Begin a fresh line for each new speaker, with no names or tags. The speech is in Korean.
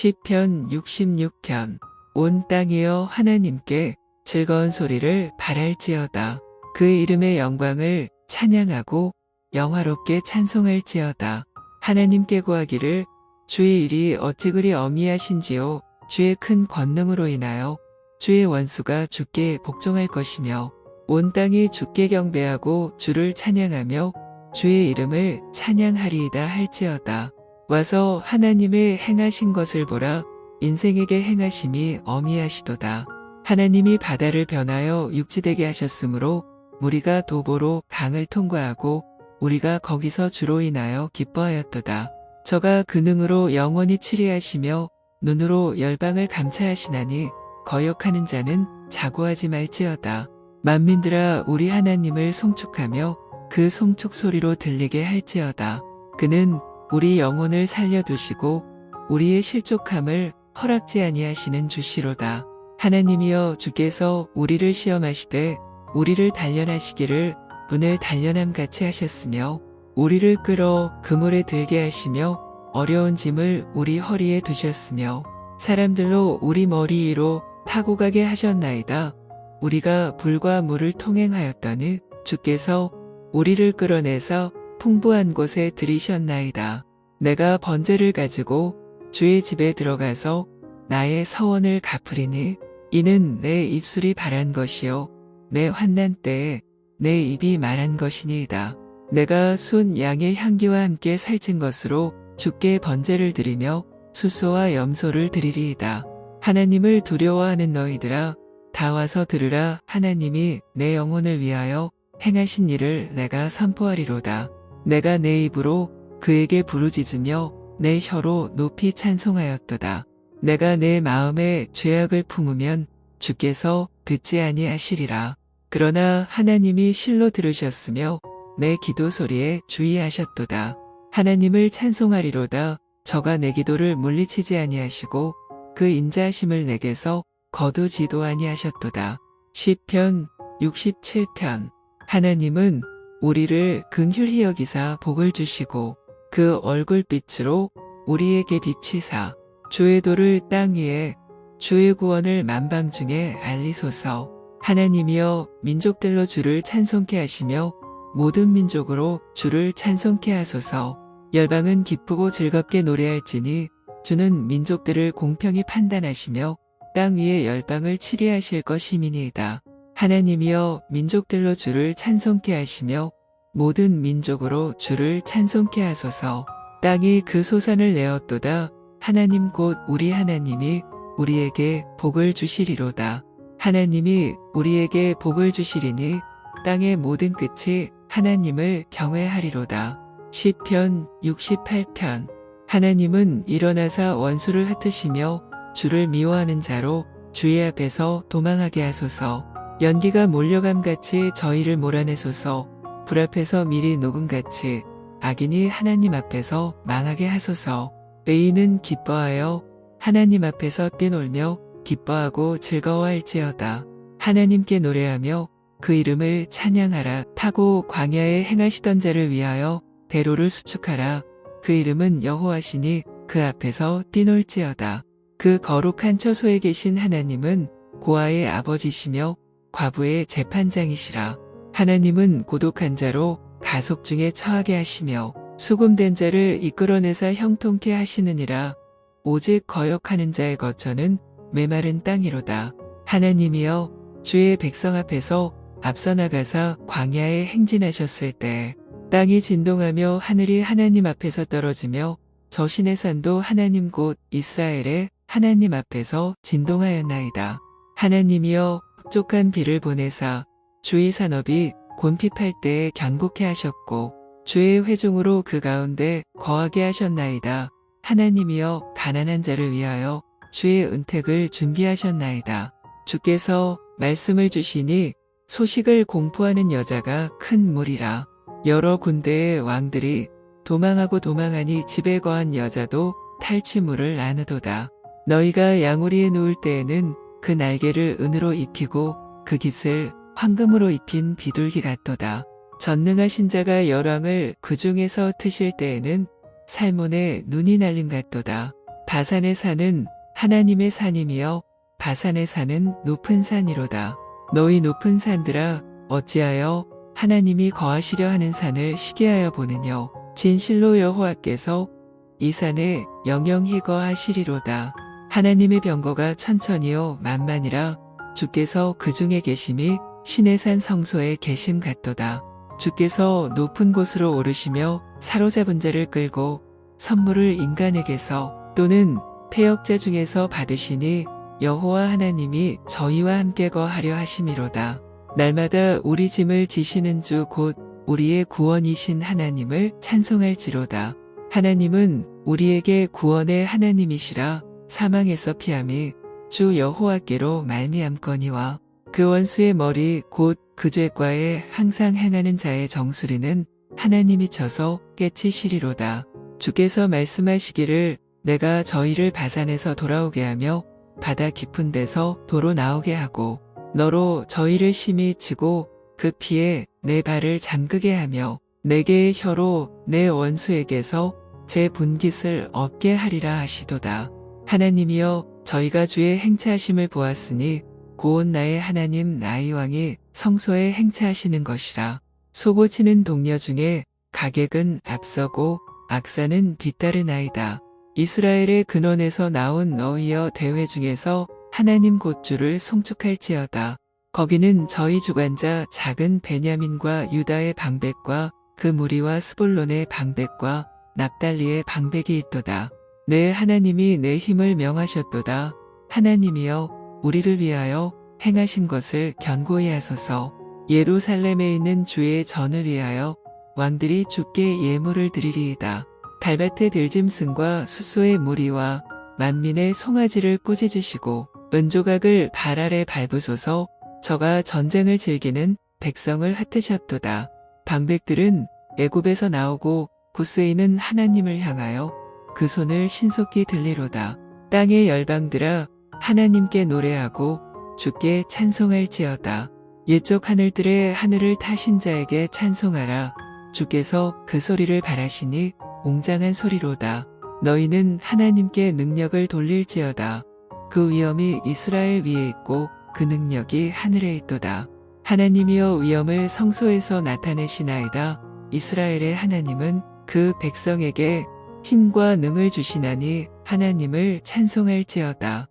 시편 66편 온 땅이여 하나님께 즐거운 소리를 바랄지어다. 그 이름의 영광을 찬양하고 영화롭게 찬송할지어다. 하나님께 구하기를 주의 일이 어찌 그리 어미하신지요 주의 큰 권능으로 인하여 주의 원수가 주께 복종할 것이며 온 땅이 주께 경배하고 주를 찬양하며 주의 이름을 찬양하리이다 할지어다. 와서 하나님의 행하신 것을 보라 인생에게 행하심이 어미하시도다. 하나님이 바다를 변하여 육지되게 하셨으므로 우리가 도보로 강을 통과하고 우리가 거기서 주로 인하여 기뻐하였도다. 저가 근능으로 영원히 치리하시며 눈으로 열방을 감찰하시나니 거역하는 자는 자고하지 말지어다. 만민들아 우리 하나님을 송축하며 그 송축 소리로 들리게 할지어다. 그는 우리 영혼을 살려두시고 우리의 실족함을 허락지 아니하시는 주시로다. 하나님이여 주께서 우리를 시험하시되 우리를 단련하시기를 분을 단련함 같이 하셨으며 우리를 끌어 그물에 들게 하시며 어려운 짐을 우리 허리에 두셨으며 사람들로 우리 머리 위로 타고 가게 하셨나이다. 우리가 불과 물을 통행하였더니 주께서 우리를 끌어내서 풍부한 곳에 들이셨나이다. 내가 번제를 가지고 주의 집에 들어가서 나의 서원을 갚으리니 이는 내 입술이 바란 것이요 내 환난 때에 내 입이 말한 것이니이다. 내가 순 양의 향기와 함께 살찐 것으로 주께 번제를 드리며 수소와 염소를 드리리이다. 하나님을 두려워하는 너희들아 다 와서 들으라 하나님이 내 영혼을 위하여 행하신 일을 내가 선포하리로다. 내가 내 입으로 그에게 부르짖으며 내 혀로 높이 찬송하였도다. 내가 내 마음에 죄악을 품으면 주께서 듣지 아니하시리라. 그러나 하나님이 실로 들으셨으며 내 기도 소리에 주의하셨도다. 하나님을 찬송하리로다. 저가 내 기도를 물리치지 아니하시고 그 인자하심을 내게서 거두지도 아니하셨도다. 시편 67편 하나님은 우리를 긍휼히 여기사 복을 주시고 그 얼굴빛으로 우리에게 비치사 주의 도를 땅 위에 주의 구원을 만방 중에 알리소서 하나님이여 민족들로 주를 찬송케 하시며 모든 민족으로 주를 찬송케 하소서 열방은 기쁘고 즐겁게 노래할지니 주는 민족들을 공평히 판단하시며 땅 위에 열방을 치리하실 것이미니이다. 하나님이여 민족들로 주를 찬송케 하시며 모든 민족으로 주를 찬송케 하소서. 땅이 그 소산을 내었도다. 하나님 곧 우리 하나님이 우리에게 복을 주시리로다. 하나님이 우리에게 복을 주시리니 땅의 모든 끝이 하나님을 경외하리로다. 시편 68편 하나님은 일어나사 원수를 흩으시며 주를 미워하는 자로 주의 앞에서 도망하게 하소서. 연기가 몰려감같이 저희를 몰아내소서. 불 앞에서 미리 녹음같이 악인이 하나님 앞에서 망하게 하소서. 의인은 기뻐하여 하나님 앞에서 뛰놀며 기뻐하고 즐거워할지어다. 하나님께 노래하며 그 이름을 찬양하라. 타고 광야에 행하시던 자를 위하여 배로를 수축하라. 그 이름은 여호와시니 그 앞에서 뛰놀지어다. 그 거룩한 처소에 계신 하나님은 고아의 아버지시며 과부의 재판장이시라. 하나님은 고독한 자로 가속 중에 처하게 하시며 수금된 자를 이끌어내사 형통케 하시느니라. 오직 거역하는 자의 거처는 메마른 땅이로다. 하나님이여 주의 백성 앞에서 앞서 나가사 광야에 행진하셨을 때 땅이 진동하며 하늘이 하나님 앞에서 떨어지며 저신의 산도 하나님 곳 이스라엘의 하나님 앞에서 진동하였나이다. 하나님이여 촉촉한 비를 보내사 주의 산업이 곤핍할 때에 경복해 하셨고 주의 회중으로 그 가운데 거하게 하셨나이다. 하나님이여 가난한 자를 위하여 주의 은택을 준비하셨나이다. 주께서 말씀을 주시니 소식을 공포하는 여자가 큰 무리라. 여러 군대의 왕들이 도망하고 도망하니 집에 거한 여자도 탈취물을 나누도다. 너희가 양우리에 누울 때에는 그 날개를 은으로 입히고 그 깃을 황금으로 입힌 비둘기 같도다. 전능하신 자가 열왕을 그 중에서 트실 때에는 살몬의 눈이 날림 같도다. 바산의 산은 하나님의 산임이여 바산의 산은 높은 산이로다. 너희 높은 산들아 어찌하여 하나님이 거하시려 하는 산을 시기하여 보느뇨. 진실로 여호와께서 이 산에 영영히 거하시리로다. 하나님의 병거가 천천히요 만만이라 주께서 그 중에 계심이 신의 산 성소에 계심 같도다. 주께서 높은 곳으로 오르시며 사로잡은 자를 끌고 선물을 인간에게서 또는 폐역자 중에서 받으시니 여호와 하나님이 저희와 함께 거하려 하심이로다. 날마다 우리 짐을 지시는 주 곧 우리의 구원이신 하나님을 찬송할지로다. 하나님은 우리에게 구원의 하나님이시라 사망에서 피함이 주 여호와께로 말미암거니와 그 원수의 머리 곧 그 죄과에 항상 행하는 자의 정수리는 하나님이 쳐서 깨치시리로다. 주께서 말씀하시기를 내가 저희를 바산에서 돌아오게 하며 바다 깊은 데서 도로 나오게 하고 너로 저희를 심히 치고 그 피에 내 발을 잠그게 하며 네 개의 혀로 내 원수에게서 제 분깃을 얻게 하리라 하시도다. 하나님이여 저희가 주의 행차하심을 보았으니 고온 나의 하나님 나의 왕이 성소에 행차하시는 것이라. 소고치는 동료 중에 가객은 앞서고 악사는 뒤따르나이다. 이스라엘의 근원에서 나온 너희여 대회 중에서 하나님 곧 주를 송축할지어다. 거기는 저희 주관자 작은 베냐민과 유다의 방백과 그 무리와 스볼론의 방백과 납달리의 방백이 있도다. 내 하나님이 내 힘을 명하셨도다. 하나님이여 우리를 위하여 행하신 것을 견고히 하소서. 예루살렘에 있는 주의 전을 위하여 왕들이 주께 예물을 드리리이다. 달밭의 들짐승과 수소의 무리와 만민의 송아지를 꾸짖으시고 은조각을 발 아래 밟으소서 저가 전쟁을 즐기는 백성을 흩으셨도다. 방백들은 애굽에서 나오고 구스이는 하나님을 향하여 그 손을 신속히 들리로다. 땅의 열방들아 하나님께 노래하고 주께 찬송할지어다. 옛적 하늘들의 하늘을 타신 자에게 찬송하라. 주께서 그 소리를 바라시니 웅장한 소리로다. 너희는 하나님께 능력을 돌릴지어다. 그 위엄이 이스라엘 위에 있고 그 능력이 하늘에 있도다. 하나님이여 위엄을 성소에서 나타내시나이다. 이스라엘의 하나님은 그 백성에게 힘과 능을 주시나니 하나님을 찬송할지어다.